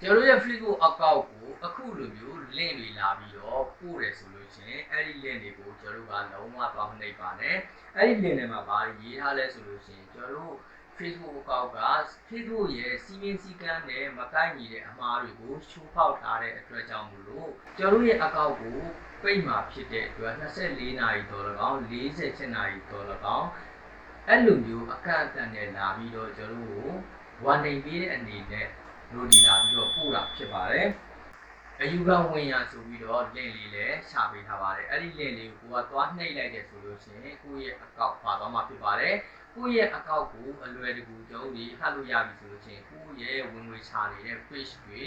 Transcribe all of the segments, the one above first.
ကျွန်တော်တို့ရဲ့ Facebook account ကိုအခုလိုမျိုး link တွေလာပြီးတော့ပို့တယ်ဆိုလို့ရှိရင်အဲ့ဒီ link တွေကိုကျွန်တော်တို့ကလုံးဝသွားမနှိပ်ပါနဲ့အဲ့ဒီ link တွေမှာဘာရေးထားလဲဆိုလို့ရှိရင်ကျွန်တော်တို့ Facebook account က Facebook ရဲ့စီမင်းစည်းကမ်းနဲ့မကိုက်ညီတဲ့အမှားတွေကိုချိုးဖောက်ထားတဲ့အတွက်ကြောင့်မလို့ကျွန်တော်တို့ရဲ့ account ကိုပိတ်မှာဖြစ်တဲ့အတွက်24နာရီတော်၎င်း48နာရီတော်၎င်းအဲ့လိုမျိုးအကန့်အသတ်နဲ့လာပြီးတော့ကျွန်တော်တို့ကို warning ပေးတဲ့အနေနဲ့လိုဒီလာပြီးတော့ ပို့တာဖြစ်ပါတယ်အယူခံဝင်ရဆိုပြီးတော့ link လေးလည်းရှာပေးထားပါတယ်အဲ့ဒီ link လေးကိုကိုကသွားနှိပ်လိုက်တယ်ဆိုလို့ရှိရင်ကိုယ့်ရဲ့ account ပါသွားမှာဖြစ်ပါတယ်ကိုယ့်ရဲ့ account ကိုအလွယ်တကူကျွန်တော်တို့ဟတ်လို့ရပြီဆိုလို့ရှိရင်ကိုယ့်ရဲ့ဝင်ငွေချနေတဲ့ page တွေ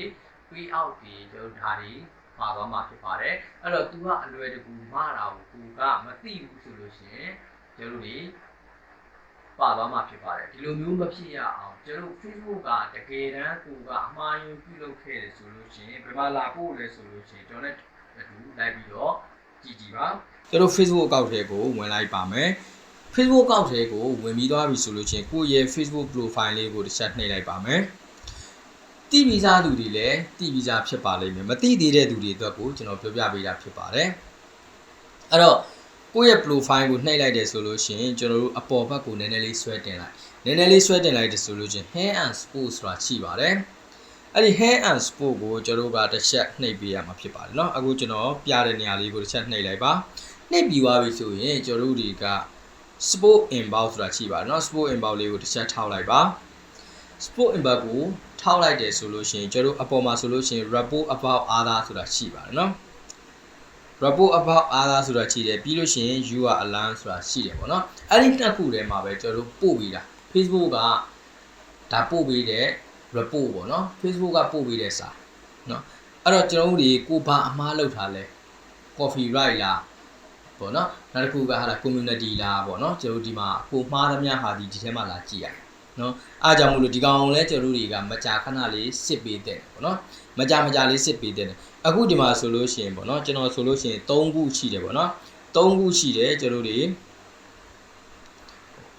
pay out တွေကျွန်တော်ဒါတွေပါသွားမှာဖြစ်ပါတယ်အဲ့တော့ तू ကအလွယ်တကူမှားတာကိုကိုကမသိဘူးဆိုလို့ရှိရင်ကျွန်တော်တို့တွေ ပါသွားမှာဖြစ်ပါတယ်ဒီလိုမျိုးမဖြစ်ရအောင်ကျွန်တော် Facebook ကတကယ်တမ်းကိုကအမှားယွင်းပြုလုပ်ခဲ့တယ်ဆိုလို့ရှိရင်ဘယ်မှာလာပို့လဲဆိုလို့ရှိရင်ကျွန်တော်လည်းအတူလိုက်ပြီးတော့ကြည့်ကြည့်ပါကျွန်တော် Facebook account ထဲကိုဝင်လိုက်ပါမယ် Facebook account ထဲကိုဝင်ပြီးသွားပြီဆိုလို့ချင်းကိုယ့်ရဲ့ Facebook profile လေးကိုတစ်ချက်နှိပ်လိုက်ပါမယ်။တိဗီဇာသူတွေလည်းတိဗီဇာဖြစ်ပါလိမ့်မယ်။မတိသေးတဲ့သူတွေအတွက်ကိုကျွန်တော်ပြောပြပေးတာဖြစ်ပါတယ်။အဲ့တော့ ကိုယ့်ရဲ့ profile ကိုနှိပ်လိုက်တယ်ဆိုလို့ရှိရင်ကျွန်တော်တို့အပေါ်ဘက်ကိုနည်းနည်းလေးဆွဲတင်လိုက်။နည်းနည်းလေးဆွဲတင်လိုက်တယ်ဆိုလို့ချင်း hand and sport ဆိုတာရှိပါတယ်။အဲ့ဒီ hand and sport ကိုကျွန်တော်တို့ကတစ်ချက်နှိပ်ပေးရမှာဖြစ်ပါတယ်เนาะအခုကျွန်တော်ပြတဲ့နေရာလေးကိုတစ်ချက်နှိပ်လိုက်ပါနှိပ်ပြီးသွားပြီဆိုရင်ကျွန်တော်တို့တွေက sport inbound ဆိုတာရှိပါတယ်เนาะ sport inbound လေးကိုတစ်ချက်ထောက်လိုက်ပါ sport inbound ကိုထောက်လိုက်တယ်ဆိုလို့ရှိရင်ကျွန်တော်တို့အပေါ်မှာဆိုလို့ရှိရင် report about other ဆိုတာရှိပါတယ်เนาะ report about other ဆိုတာရှိတယ်ပြီးလို့ရှိရင် you are alarm ဆိုတာရှိတယ်ပေါ့နော်အဲ့ဒီနှစ်ခုထဲမှာပဲကျွန်တော်တို့ပို့ပေးတာ Facebook ကဒါပို့ပေးတဲ့ report ပေါ့နော် Facebook ကပို့ပေးတဲ့စာနော်အဲ့တော့ကျွန်တော်တို့ဒီကိုဘာအမှားလုပ်ထားလဲ copyright လားပေါ့နော်နောက်တစ်ခုကဟာ community လားပေါ့နော်ကျွန်တော်တို့ဒီမှာကိုမှားသမျှဟာဒီဒီထဲမှာလာကြည့်ရတယ် နော်အားကြောင့်မို့လို့ဒီကောင်လည်းကျွန်တော်တို့တွေကမကြာခဏလေးစစ်ပေးတဲ့ပေါ့နော်မကြာမကြာလေးစစ်ပေးတဲ့အခုဒီမှာဆိုလို့ရှိရင်ပေါ့နော်ကျွန်တော်ဆိုလို့ရှိရင်3ခုရှိတယ်ပေါ့နော်3ခုရှိတယ်ကျွန်တော်တို့တွေ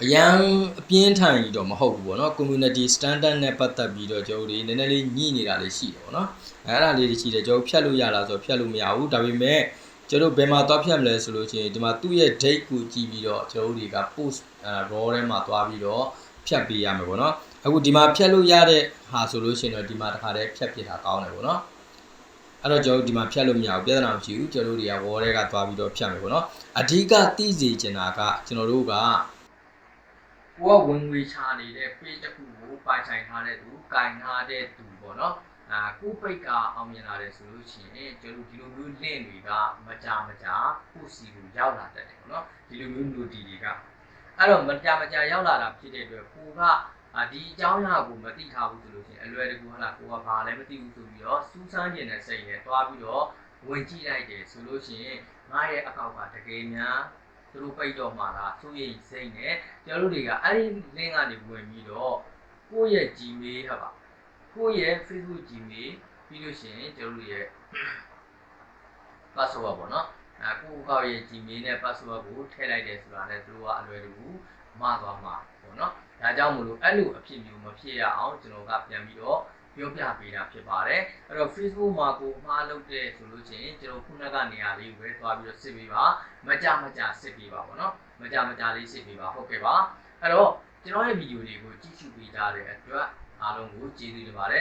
အရန်အပြင်းထန်ကြီးတော့မဟုတ်ဘူးပေါ့နော် community standard နဲ့ပတ်သက်ပြီးတော့ကျွန်တော်တို့တွေနည်းနည်းလေးညှိနေတာလေးရှိတယ်ပေါ့နော်အဲ့ဒါလေးတွေရှိတယ်ကျွန်တော်ဖြတ်လို့ရလားဆိုတော့ဖြတ်လို့မရဘူးဒါပေမဲ့ကျွန်တော်ဘယ်မှာသွားဖြတ်မလဲဆိုလို့ချင်းဒီမှာသူ့ရဲ့ date ကိုကြည့်ပြီးတော့ကျွန်တော်တို့တွေက post အဲ raw ထဲမှာသွားပြီးတော့ ဖြတ်ပေးရမယ်ပေါ့နော်အခုဒီမှာဖြတ်လို့ရတဲ့ဟာဆိုလို့ရှိရင်တော့ဒီမှာတစ်ခါတည်းဖြတ်ပြတာကောင်းတယ်ပေါ့နော်အဲ့တော့ကျွန်တော်ဒီမှာဖြတ်လို့မရဘူးပြဿနာမရှိဘူးကျွန်တော်တို့တွေက wall ထဲကသွားပြီးတော့ဖြတ်မယ်ပေါ့နော်အဓိကသိစေချင်တာကကျွန်တော်တို့ကကိုကဝင်ငွေချနေတဲ့ page တစ်ခုကိုပိုင်ဆိုင်ထားတဲ့သူ၊ကင်ထားတဲ့သူပေါ့နော်အာကိုပိတ်ကအောင်မြင်လာတယ်ဆိုလို့ရှိရင်ကျွန်တော်ဒီလိုမျိုး link တွေကမကြာမကြာကိုစီကိုရောက်လာတတ်တယ်ပေါ့နော်ဒီလိုမျိုး noti တွေက အဲ့တော့မကြာမကြာရောက်လာတာဖြစ်တဲ့အတွက်ကိုကအာဒီအကြောင်းအရာကိုမသိထားဘူးဆိုလို့ရှိရင်အလွယ်တကူဟလာကိုကဘာလည်းမသိဘူးဆိုပြီးတော့စူးစမ်းကျင်တဲ့စိတ်နဲ့တွားပြီးတော့ဝင်ကြည့်လိုက်တယ်ဆိုလို့ရှိရင်ငါရဲ့အကောင့်ကတကယ်များသူတို့ပိတ်တော့မှာလားစိုးရိမ်စိတ်နဲ့ကျွန်တော်တို့တွေကအဲ့ဒီ link ကနေဝင်ပြီးတော့ကိုယ့်ရဲ့ Gmail ဟာပါကိုယ့်ရဲ့ Facebook Gmail ပြီးလို့ရှိရင်ကျွန်တော်တို့ရဲ့ password ပေါ့နော်အဲ ကိုယ့်ကောက်ရဲ့ Gmail နဲ့ password ကိုထည့်လိုက်တယ်ဆိုတာလည်းသူတို့ကအလွယ်တကူမှားသွားမှာပေါ့နော်ဒါကြောင့်မလို့အဲ့လိုအဖြစ်မျိုးမဖြစ်ရအောင်ကျွန်တော်ကပြန်ပြီးတော့ပြောပြပေးတာဖြစ်ပါတယ်အဲ့တော့ Facebook မှာကိုမှားလုပ်တဲ့ဆိုလို့ချင်းကျွန်တော်ခုနကနေရာလေးကိုပဲသွားပြီးတော့စစ်ပေးပါမကြမကြစစ်ပေးပါပေါ့နော်မကြမကြလေးစစ်ပေးပါဟုတ်ကဲ့ပါအဲ့တော့ကျွန်တော်ရဲ့ဗီဒီယိုတွေကိုကြည့်ရှုပေးကြတဲ့အတွက်အားလုံးကိုကျေးဇူးတင်ပါတယ်